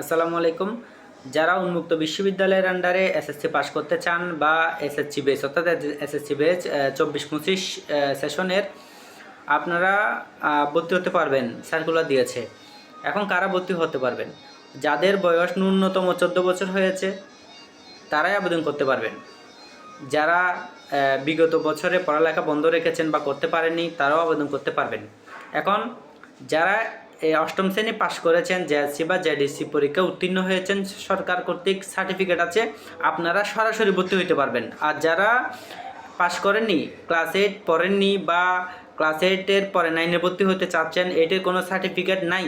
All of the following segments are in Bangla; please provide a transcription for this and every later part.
আসসালামু আলাইকুম। যারা উন্মুক্ত বিশ্ববিদ্যালয়ের আন্ডারে এসএসসি পাস করতে চান বা এসএসসি বেস অর্থাৎ এসএসসি বেস চব্বিশ পঁচিশ সেশনের আপনারা ভর্তি হতে পারবেন। সার্কুলার দিয়েছে। এখন কারা ভর্তি হতে পারবেন? যাদের বয়স ন্যূনতম চোদ্দ বছর হয়েছে, তারাই আবেদন করতে পারবেন। যারা বিগত বছরে পড়ালেখা বন্ধ রেখেছেন বা করতে পারেননি, তারাও আবেদন করতে পারবেন। এখন, যারা অষ্টম শ্রেণি পাশ করেছেন, জেএসসি বা জেডিসি পরীক্ষা উত্তীর্ণ হয়েছেন। সরকার কর্তৃক সার্টিফিকেট আছে, আপনারা সরাসরি ভর্তি হতে পারবেন। আর যারা পাশ করেননি, ক্লাস এইট পড়েননি বা ক্লাস এইটের পরে নাইনে ভর্তি হতে চাচ্ছেন, এইটের কোনো সার্টিফিকেট নাই।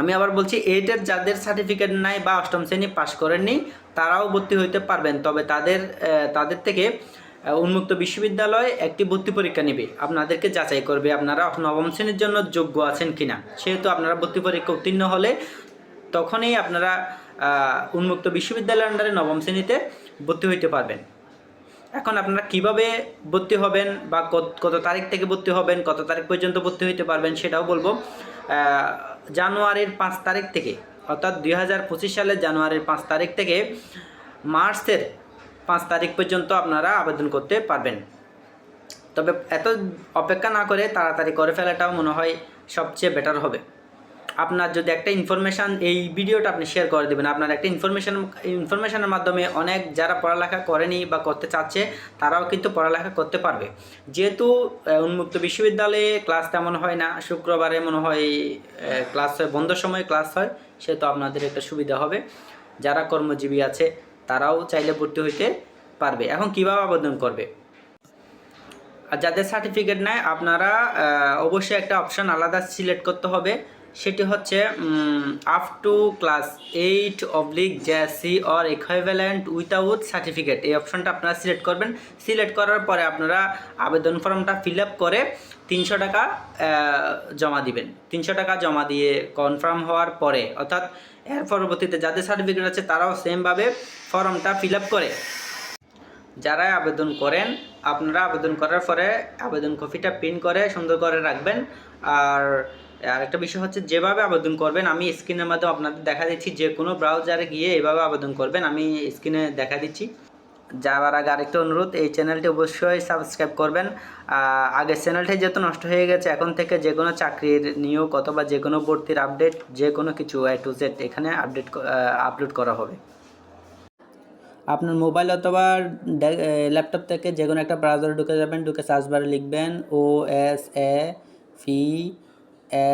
আমি আবার বলছি, এইটের যাদের সার্টিফিকেট নাই বা অষ্টম শ্রেণি পাশ করেননি, তারাও ভর্তি হইতে পারবেন। তবে তাদের তাদের থেকে উন্মুক্ত বিশ্ববিদ্যালয় একটি ভর্তি পরীক্ষা নেবে। আপনাদেরকে যাচাই করবে আপনারা নবম শ্রেণির জন্য যোগ্য আছেন কিনা। সেহেতু আপনারা ভর্তি পরীক্ষা উত্তীর্ণ হলে তখনই আপনারা উন্মুক্ত বিশ্ববিদ্যালয়ের আন্ডারে নবম শ্রেণীতে ভর্তি হইতে পারবেন। এখন আপনারা কীভাবে ভর্তি হবেন বা কত- তারিখ থেকে ভর্তি হবেন, কত তারিখ পর্যন্ত ভর্তি হইতে পারবেন সেটাও বলব। জানুয়ারির পাঁচ তারিখ থেকে, অর্থাৎ দুই হাজার পঁচিশ সালের জানুয়ারির পাঁচ তারিখ থেকে মার্চের পাঁচ তারিখ পর্যন্ত আপনারা আবেদন করতে পারবেন। তবে এত অপেক্ষা না করে তাড়াতাড়ি করে ফেলাটাও মনে হয় সবচেয়ে বেটার হবে। আপনার যদি একটা ইনফরমেশান এই ভিডিওটা আপনি শেয়ার করে দেবেন, আপনার একটা ইনফরমেশান ইনফরমেশানের মাধ্যমে অনেক যারা পড়ালেখা করেনি বা করতে চাচ্ছে, তারাও কিন্তু পড়ালেখা করতে পারবে। যেহেতু উন্মুক্ত বিশ্ববিদ্যালয়ে ক্লাস তেমন হয় না, শুক্রবারে মনে হয় ক্লাস হয় বন্ধ সময় ক্লাস হয়, সেহেতু আপনাদের একটা সুবিধা হবে। যারা কর্মজীবী আছে তারাও চাইলে ভর্তি হইতে পারবে। এখন কীভাবে আবেদন করবে? আর যাদের সার্টিফিকেট নেয় আপনারা অবশ্যই একটা অপশন আলাদা সিলেক্ট করতে হবে। সেটি হচ্ছে up to class eight oblique JSC or equivalent without certificate এই অপশনটা আপনারা সিলেক্ট করবেন। সিলেক্ট করার পরে আপনারা আবেদন ফর্মটা ফিল আপ করে তিনশো টাকা জমা দিবেন। তিনশো টাকা জমা দিয়ে কনফার্ম হওয়ার পরে, অর্থাৎ এর পরবর্তীতে যাদের সার্টিফিকেট আছে তারাও সেমভাবে ফর্মটা ফিল আপ করে। যারা আবেদন করেন, আপনারা আবেদন করার পরে আবেদন কপিটা প্রিন্ট করে সুন্দর করে রাখবেন। আর আরেকটা বিষয় হচ্ছে, যেভাবে আবেদন করবেন, আমি স্ক্রিনের মাধ্যমে আপনাদের দেখা দিচ্ছি, যে কোনো ব্রাউজারে গিয়ে এভাবে আবেদন করবেন, আমি স্ক্রিনে দেখা দিচ্ছি। যাওয়ার আগে আরেকটা অনুরোধ, এই চ্যানেলটি অবশ্যই সাবস্ক্রাইব করবেন। আগের চ্যানেলটি যেহেতু নষ্ট হয়ে গেছে, এখন থেকে যে কোনো চাকরির নিয়োগ অথবা যে কোনো ভর্তির আপডেট যে কোনো কিছু এ টু জেড এখানে আপডেট আপলোড করা হবে। আপনার মোবাইল অথবা ল্যাপটপ থেকে যে কোনো একটা ব্রাউজারে ঢুকে যাবেন, ঢুকে সার্চ বারে লিখবেন ও এস এ ফি এ